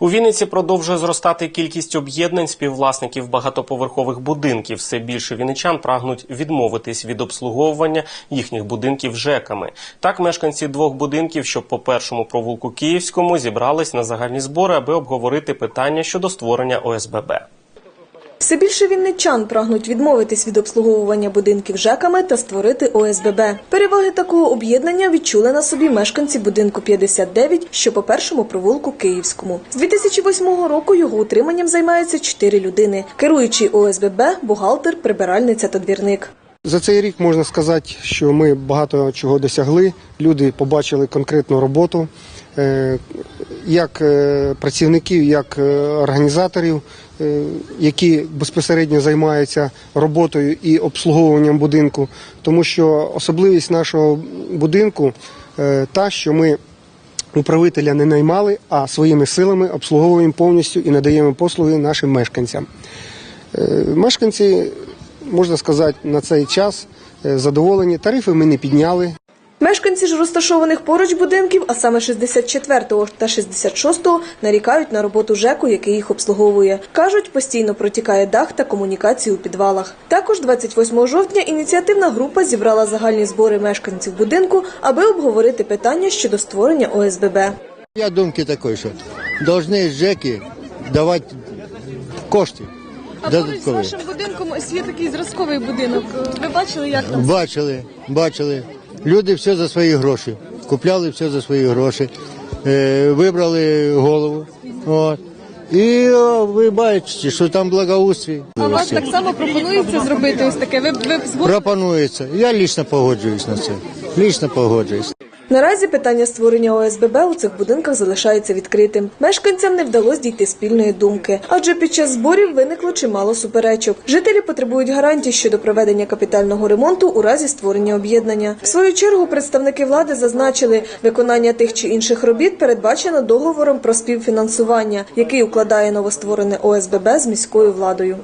У Вінниці продовжує зростати кількість об'єднань співвласників багатоповерхових будинків. Все більше вінничан прагнуть відмовитись від обслуговування їхніх будинків ЖЕКами. Так, мешканці двох будинків, що по першому провулку Київському, зібрались на загальні збори, аби обговорити питання щодо створення ОСББ. Все більше вінничан прагнуть відмовитись від обслуговування будинків ЖЕКами та створити ОСББ. Переваги такого об'єднання відчули на собі мешканці будинку 59, що по першому провулку Київському. З 2008 року його утриманням займаються чотири людини: керуючий ОСББ, бухгалтер, прибиральниця та двірник. За цей рік можна сказати, що ми багато чого досягли. Люди побачили конкретну роботу е, як е, працівників, як е, організаторів, які безпосередньо займаються роботою і обслуговуванням будинку. Тому що особливість нашого будинку та, що ми управителя не наймали, а своїми силами обслуговуємо повністю і надаємо послуги нашим мешканцям. Мешканці, можна сказати, на цей час е, задоволені. Тарифи ми не підняли. Мешканці ж розташованих поруч будинків, а саме 64-го та 66-го, нарікають на роботу ЖЕКу, який їх обслуговує. Кажуть, постійно протікає дах та комунікації у підвалах. Також 28 жовтня ініціативна група зібрала загальні збори мешканців будинку, аби обговорити питання щодо створення ОСББ. Я думки такої, що повинні ЖЕКи давати кошти. А поруч з додаткові. вашим будинком ось є такий зразковий будинок. Ви бачили, як там? Бачили, бачили. Люди все за свої гроші. Купляли все за свої гроші. Е, вибрали голову. От. І о, ви бачите, що там благоустрій. А у вас так само пропонується зробити ось таке. Ви, ви згодні? Пропонується. Я лично погоджуюсь на це. Лично погоджуюсь. Наразі питання створення ОСББ у цих будинках залишається відкритим. Мешканцям не вдалося дійти спільної думки, адже під час зборів виникло чимало суперечок. Жителі потребують гарантій щодо проведення капітального ремонту у разі створення об'єднання. В свою чергу представники влади зазначили, виконання тих чи інших робіт передбачено договором про співфінансування, який укладає новостворене ОСББ з міською владою.